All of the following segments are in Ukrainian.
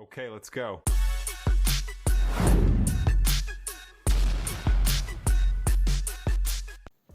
Okay, let's go.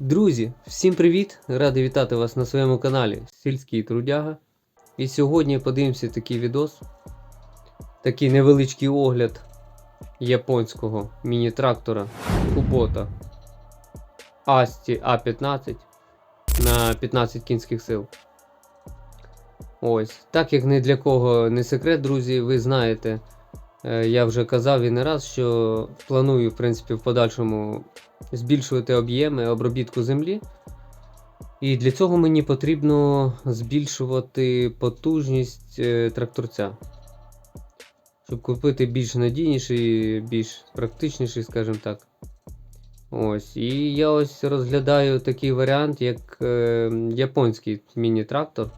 Друзі, всім привіт! Радий вітати вас на своєму каналі Сільський Трудяга. І сьогодні подивимося такий відос. Такий невеличкий огляд японського міні-трактора Kubota Asti A15 на 15 кінських сил. Ось, так як не для кого не секрет, друзі, ви знаєте, е, я вже казав і не раз, що планую, в принципі, в подальшому збільшувати об'єми обробітку землі. І для цього мені потрібно збільшувати потужність е, тракторця. Щоб купити більш надійніший, більш практичніший, скажімо так. Ось. І я ось розглядаю такий варіант, як е, японський міні-трактор.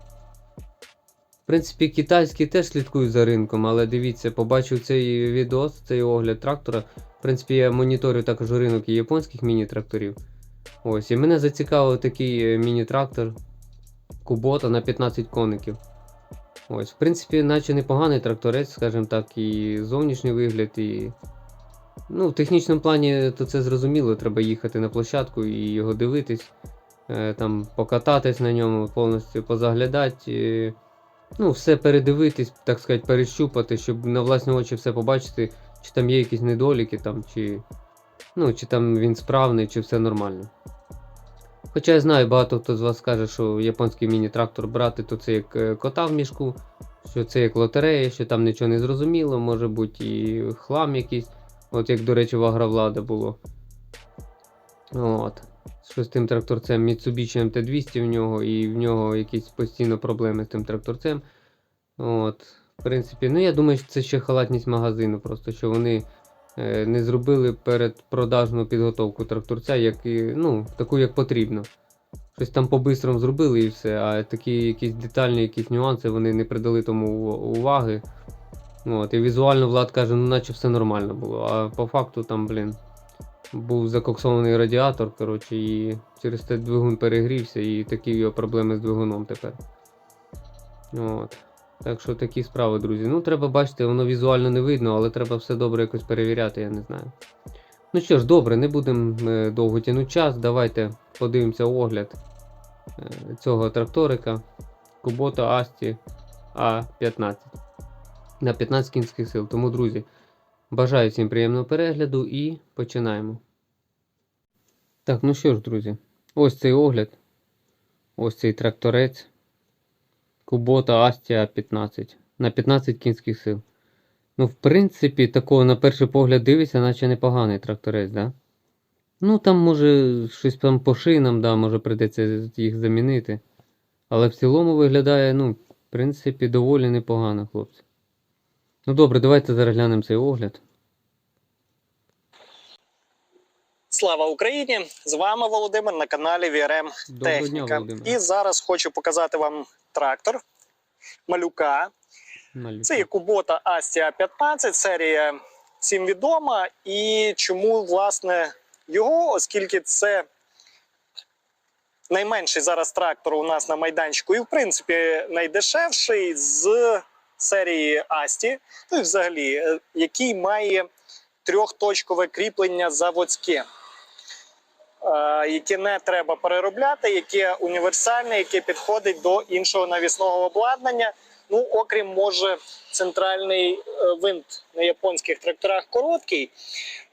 В принципі, китайські теж слідкують за ринком, але дивіться, побачив цей відос, цей огляд трактора. В принципі, я моніторю також ринок і японських міні-тракторів. Ось, і мене зацікавив такий е, міні-трактор Kubota на 15 коників. Ось, в принципі, наче непоганий тракторець, скажімо так, і зовнішній вигляд, і. Ну, в технічному плані то це зрозуміло, треба їхати на площадку і його дивитись, е, там покататись на ньому, повністю позаглядати. Ну, все передивитись, так сказати, перещупати, щоб на власні очі все побачити, чи там є якісь недоліки, там, чи, ну, чи там він справний, чи все нормально. Хоча я знаю, багато хто з вас скаже, що японський міні-трактор брати, то це як е, кота в мішку, що це як лотерея, що там нічого не зрозуміло, може бути і хлам якийсь. От як, до речі, в Агровлада було. От. Що з тим тракторцем Mitsubishi MT200 в нього, і в нього якісь постійно проблеми з тим тракторцем. От. В принципі, ну я думаю, що це ще халатність магазину, просто що вони е, не зробили передпродажну підготовку тракторця, як і, ну, таку, як потрібно. Щось там по-бистрому зробили і все, а такі якісь детальні якісь нюанси вони не придали тому уваги. От, і візуально Влад каже, ну наче все нормально було. А по факту там, блін, був закоксований радіатор, коротше, і через те двигун перегрівся, і такі його проблеми з двигуном тепер. От. Так що такі справи, друзі. Ну, треба бачити, воно візуально не видно, але треба все добре якось перевіряти, я не знаю. Ну що ж, добре, не будемо е, довго тягнути час. Давайте подивимося огляд е, цього тракторика Kubota Asti A15 на 15 кінських сил. Тому, друзі, бажаю всім приємного перегляду і починаємо. Так, ну що ж, друзі, ось цей огляд. Ось цей тракторець. Kubota Astia 15 на 15 кінських сил. Ну, в принципі, такого на перший погляд дивишся, наче непоганий тракторець, да? Ну, там може щось там по шинам, да, може прийдеться їх замінити. Але в цілому виглядає, ну, в принципі, доволі непогано, хлопці. Ну добре, давайте зараз глянемо цей огляд. Слава Україні! З вами Володимир на каналі VRM дня, Техніка. І зараз хочу показати вам трактор малюка. Малюка. Це є Kubota Astia 15, серія всім відома. І чому власне його, оскільки це найменший зараз трактор у нас на майданчику, і в принципі найдешевший з серії Асті, ну і взагалі, е, який має трьохточкове кріплення заводське. Е, Яке не треба переробляти, яке універсальне, яке підходить до іншого навісного обладнання. Ну, окрім може, центральний е, винт на японських тракторах короткий.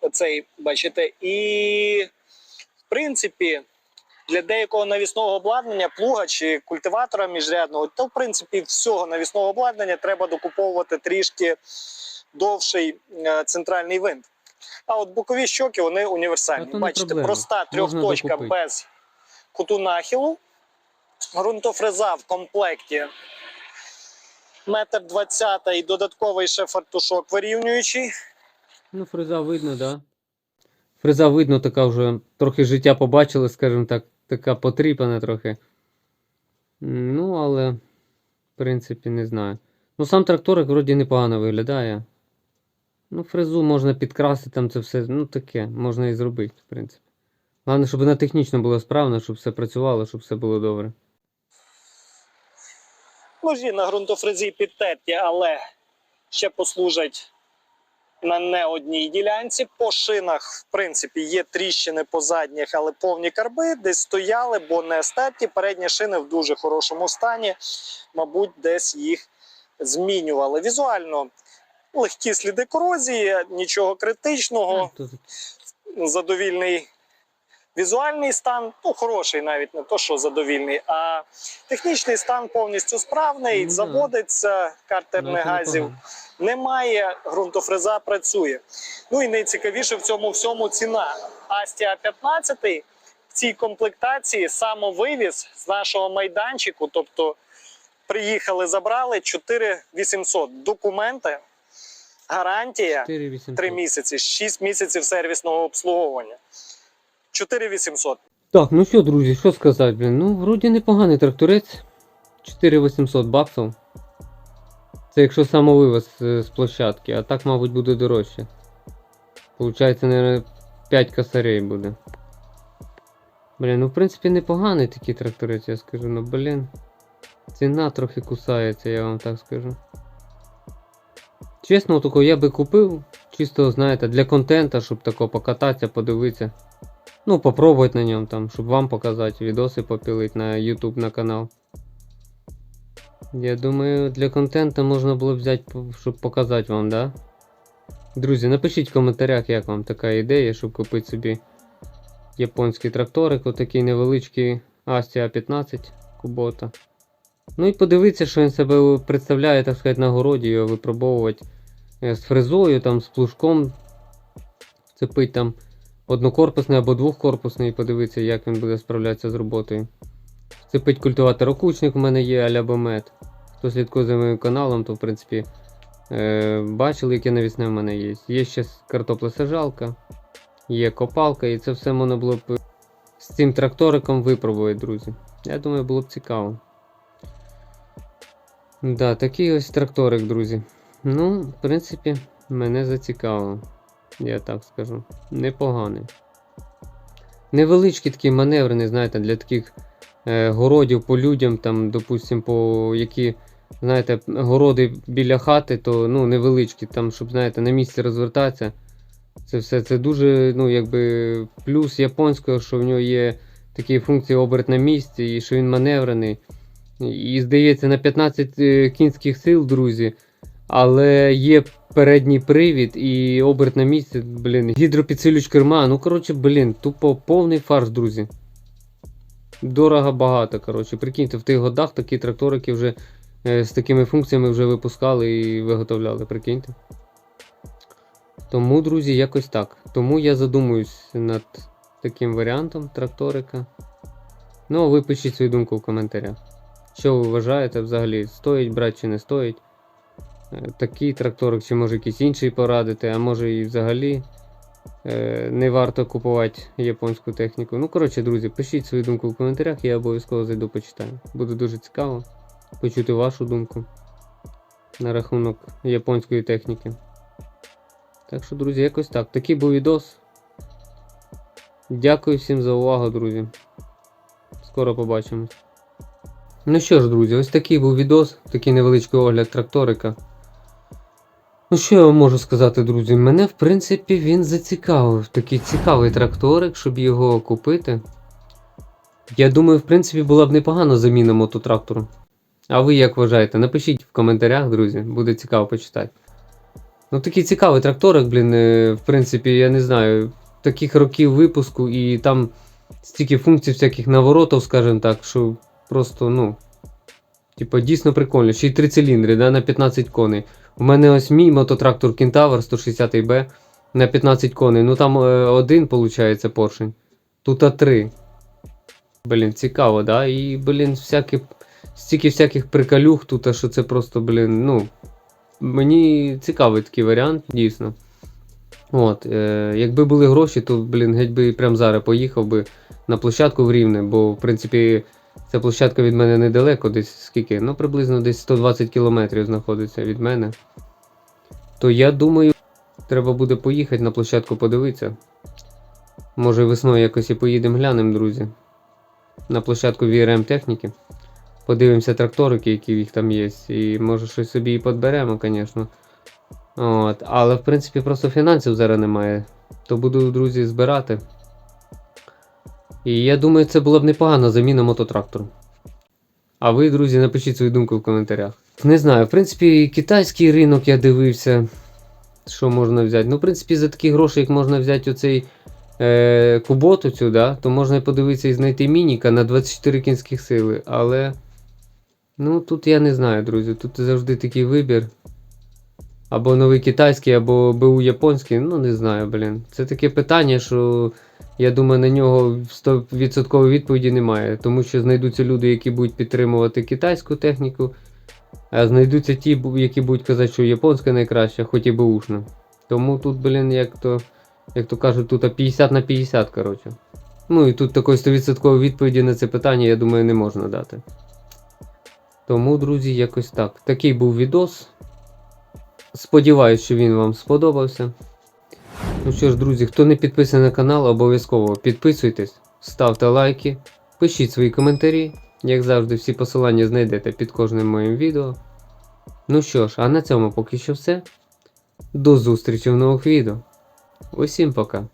Оцей, бачите, і в принципі. Для деякого навісного обладнання, плуга чи культиватора міжрядного, то в принципі всього навісного обладнання треба докуповувати трішки довший е, центральний винт. А от бокові щоки вони універсальні. Не Бачите, проблема. проста трьохточка без куту нахилу. Ґрунтофреза в комплекті метр двадцять і додатковий ще фартушок вирівнюючий. Ну, фреза видно, да. Фреза видно, така вже трохи життя побачили, скажімо так, така потріпана трохи. Ну, але, в принципі, не знаю. Ну, сам тракторик вроді непогано виглядає. Ну, фрезу можна підкрасити, там це все, ну таке, можна і зробити, в принципі. Головне, щоб вона технічно була справна, щоб все працювало, щоб все було добре. Ножі на ґрунтофрезі підтерті, але ще послужать на не одній ділянці. По шинах, в принципі, є тріщини по задніх, але повні карби десь стояли, бо не статі. Передні шини в дуже хорошому стані. Мабуть, десь їх змінювали. Візуально легкі сліди корозії, нічого критичного. Задовільний візуальний стан, ну хороший навіть не то, що задовільний, а технічний стан повністю справний, Ну, заводиться картер навіть газів, немає, ґрунтофреза працює. Ну і найцікавіше в цьому всьому ціна. Астія 15 в цій комплектації самовивіз з нашого майданчику, тобто приїхали, забрали 4800 документи, гарантія. 3 місяці, 6 місяців сервісного обслуговування. 4800. Так, ну що, друзі, що сказати, блін. Ну, вроді непоганий тракторець. 4800 баксів. Це якщо самовивез е, з площадки, а так, мабуть, буде дорожче. Получається, мабуть, 5 косарей буде. Блін, ну в принципі непоганий такий тракторець, я скажу, ну блін. Ціна трохи кусається, я вам так скажу. Чесно, тако я би купив, чисто, знаєте, для контента, щоб тако покататися, подивитися. Ну, попробовать на ньому там, щоб вам показати, відоси попілити на YouTube на канал. Я думаю, для контенту можна було б взяти, щоб показати вам, да? Друзі, напишіть в коментарях, як вам така ідея, щоб купити собі японський тракторик, отакий невеличкий Astia 15 Кубота. Ну і подивитися, що він себе представляє, так сказати, на городі, його випробовувати е, з фрезою, там, з плужком, цепить там однокорпусний або двохкорпусний, і подивитися, як він буде справлятися з роботою. Цепить культиватор окучник у мене є аля. Хто слідкує за моїм каналом, то в принципі е, бачили, яке навісне в мене є. Є ще картоплесажалка, є копалка, і це все можна було б з цим тракториком випробувати, друзі. Я думаю, було б цікаво. Да, такий ось тракторик, друзі. Ну, в принципі, мене зацікавило. Я так скажу. Непоганий. Невеличкий такий маневрений, знаєте, для таких е, городів по людям, там, допустим, по які, знаєте, городи біля хати, то ну, невеличкі, там, щоб, знаєте, на місці розвертатися. Це все це дуже, ну, якби плюс японського, що в нього є такі функції оберт на місці, і що він маневрений. І здається, на 15 е, кінських сил, друзі. Але є передній привід і оберт на місці, блін, гідропідсилюч керма. Ну, коротше, блін, тупо повний фарс, друзі. Дорого багато, коротше. Прикиньте, в тих годах такі тракторики вже е, з такими функціями вже випускали і виготовляли, прикиньте. Тому, друзі, якось так. Тому я задумуюсь над таким варіантом тракторика. Ну, а ви пишіть свою думку в коментарях. Що ви вважаєте взагалі, стоїть брати чи не стоїть? Е, Такий тракторик, чи може якийсь інший порадити, а може і взагалі е, не варто купувати японську техніку. Ну, коротше, друзі, пишіть свою думку в коментарях, я обов'язково зайду почитаю. Буде дуже цікаво почути вашу думку на рахунок японської техніки. Так що, друзі, якось так. Такий був відос. Дякую всім за увагу, друзі. Скоро побачимось. Ну що ж, друзі, ось такий був відос, такий невеличкий огляд тракторика. Ну, що я вам можу сказати, друзі? Мене, в принципі, він зацікавив. Такий цікавий тракторик, щоб його купити. Я думаю, в принципі, була б непогана заміна мототрактору. А ви як вважаєте? Напишіть в коментарях, друзі, буде цікаво почитати. Ну, такий цікавий тракторик, блін, е, в принципі, я не знаю, таких років випуску і там стільки функцій всяких наворотів, скажімо так, що просто, ну. Типа, дійсно прикольно. Ще й три циліндри, да, на 15 коней. У мене ось мій мототрактор Kentaur 160B на 15 коней. Ну там е, один, виходить, поршень. Тут три. Блін, цікаво, да? І, блін, всякі, стільки всяких приколюх тут, що це просто, блін, ну. Мені цікавий такий варіант, дійсно. От, е, якби були гроші, то, блін, геть би прям зараз поїхав би на площадку в Рівне, бо, в принципі, ця площадка від мене недалеко, десь скільки? Ну, приблизно десь 120 кілометрів знаходиться від мене. То я думаю, треба буде поїхати на площадку подивитися. Може весною якось і поїдемо глянемо, друзі. На площадку VRM техніки. Подивимося тракторики, які в їх там є. І може щось собі і подберемо, звісно. От, але в принципі просто фінансів зараз немає. То буду, друзі, збирати. І я думаю, це була б непогана заміна мототрактору. А ви, друзі, напишіть свою думку в коментарях. Не знаю, в принципі, китайський ринок я дивився. Що можна взяти? Ну, в принципі, за такі гроші, як можна взяти оцей е, куботу цю, да, то можна подивитися і знайти мініка на 24 кінських сили. Але. Ну, тут я не знаю, друзі. Тут завжди такий вибір. Або новий китайський, або БУ японський. Ну, не знаю, блін. Це таке питання, що я думаю, на нього 100% відповіді немає. Тому що знайдуться люди, які будуть підтримувати китайську техніку, а знайдуться ті, які будуть казати, що японська найкраща, хоч і бушна. Тому тут, блін, як то, як то кажуть, тут 50 на 50, коротше. Ну і тут такої 100% відповіді на це питання, я думаю, не можна дати. Тому, друзі, якось так. Такий був відос. Сподіваюсь, що він вам сподобався. Ну що ж, друзі, хто не підписаний на канал, обов'язково підписуйтесь, ставте лайки, пишіть свої коментарі. Як завжди, всі посилання знайдете під кожним моїм відео. Ну що ж, а на цьому поки що все. До зустрічі в нових відео. Усім пока.